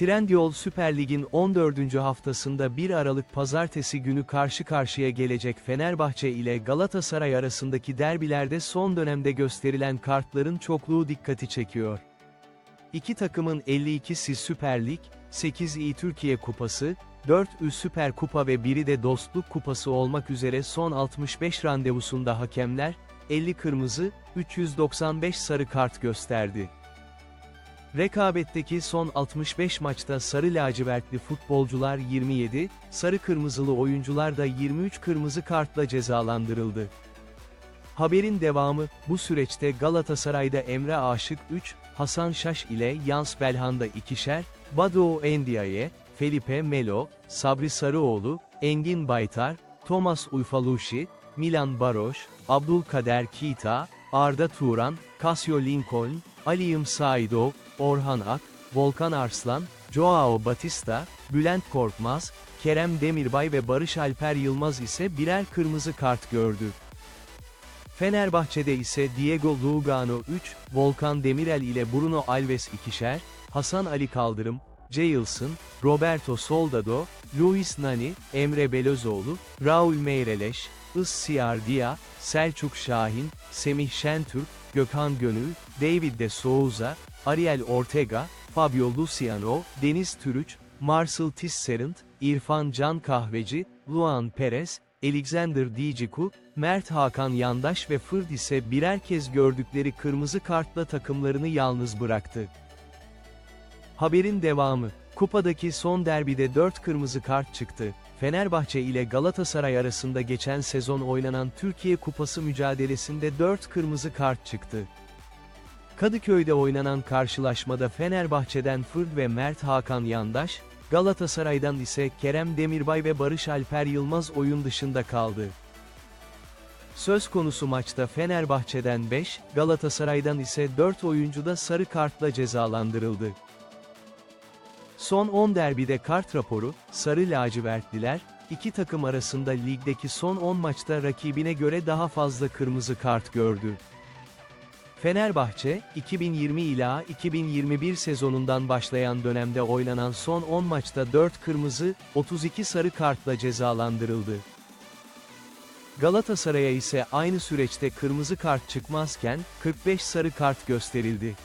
Trendyol Süper Lig'in 14. haftasında 1 Aralık pazartesi günü karşı karşıya gelecek Fenerbahçe ile Galatasaray arasındaki derbilerde son dönemde gösterilen kartların çokluğu dikkati çekiyor. İki takımın 52'si Süper Lig, 8'i Türkiye Kupası, 4'ü Süper Kupa ve biri de Dostluk Kupası olmak üzere son 65 randevusunda hakemler, 50 kırmızı, 395 sarı kart gösterdi. Rekabetteki son 65 maçta sarı lacivertli futbolcular 27, sarı kırmızılı oyuncular da 23 kırmızı kartla cezalandırıldı. Haberin devamı, bu süreçte Galatasaray'da Emre Aşık 3, Hasan Şaş ile Yans Belhanda ikişer, Badu Endiaye, Felipe Melo, Sabri Sarıoğlu, Engin Baytar, Thomas Uyfalushi, Milan Baroş, Abdülkader Kita, Arda Turan, Casio Lincoln, Aliyım Saidov, Orhan Ak, Volkan Arslan, Joao Batista, Bülent Korkmaz, Kerem Demirbay ve Barış Alper Yılmaz ise birer kırmızı kart gördü. Fenerbahçe'de ise Diego Lugano 3, Volkan Demirel ile Bruno Alves ikişer, Hasan Ali Kaldırım, Jailson, Roberto Soldado, Luis Nani, Emre Belözoğlu, Raul Meireles, Issiardia, Selçuk Şahin, Semih Şentürk, Gökhan Gönül, David de Souza, Ariel Ortega, Fabio Luciano, Deniz Türüç, Marcel Tisserand, İrfan Can Kahveci, Luan Perez, Alexander Diciku, Mert Hakan Yandaş ve Fırd ise birer kez gördükleri kırmızı kartla takımlarını yalnız bıraktı. Haberin devamı, kupadaki son derbide 4 kırmızı kart çıktı. Fenerbahçe ile Galatasaray arasında geçen sezon oynanan Türkiye Kupası mücadelesinde 4 kırmızı kart çıktı. Kadıköy'de oynanan karşılaşmada Fenerbahçe'den Fırd ve Mert Hakan Yandaş, Galatasaray'dan ise Kerem Demirbay ve Barış Alper Yılmaz oyun dışında kaldı. Söz konusu maçta Fenerbahçe'den 5, Galatasaray'dan ise 4 oyuncu da sarı kartla cezalandırıldı. Son 10 derbide kart raporu, Sarı Lacivertliler, iki takım arasında ligdeki son 10 maçta rakibine göre daha fazla kırmızı kart gördü. Fenerbahçe, 2020 ila 2021 sezonundan başlayan dönemde oynanan son 10 maçta 4 kırmızı, 32 sarı kartla cezalandırıldı. Galatasaray'a ise aynı süreçte kırmızı kart çıkmazken, 45 sarı kart gösterildi.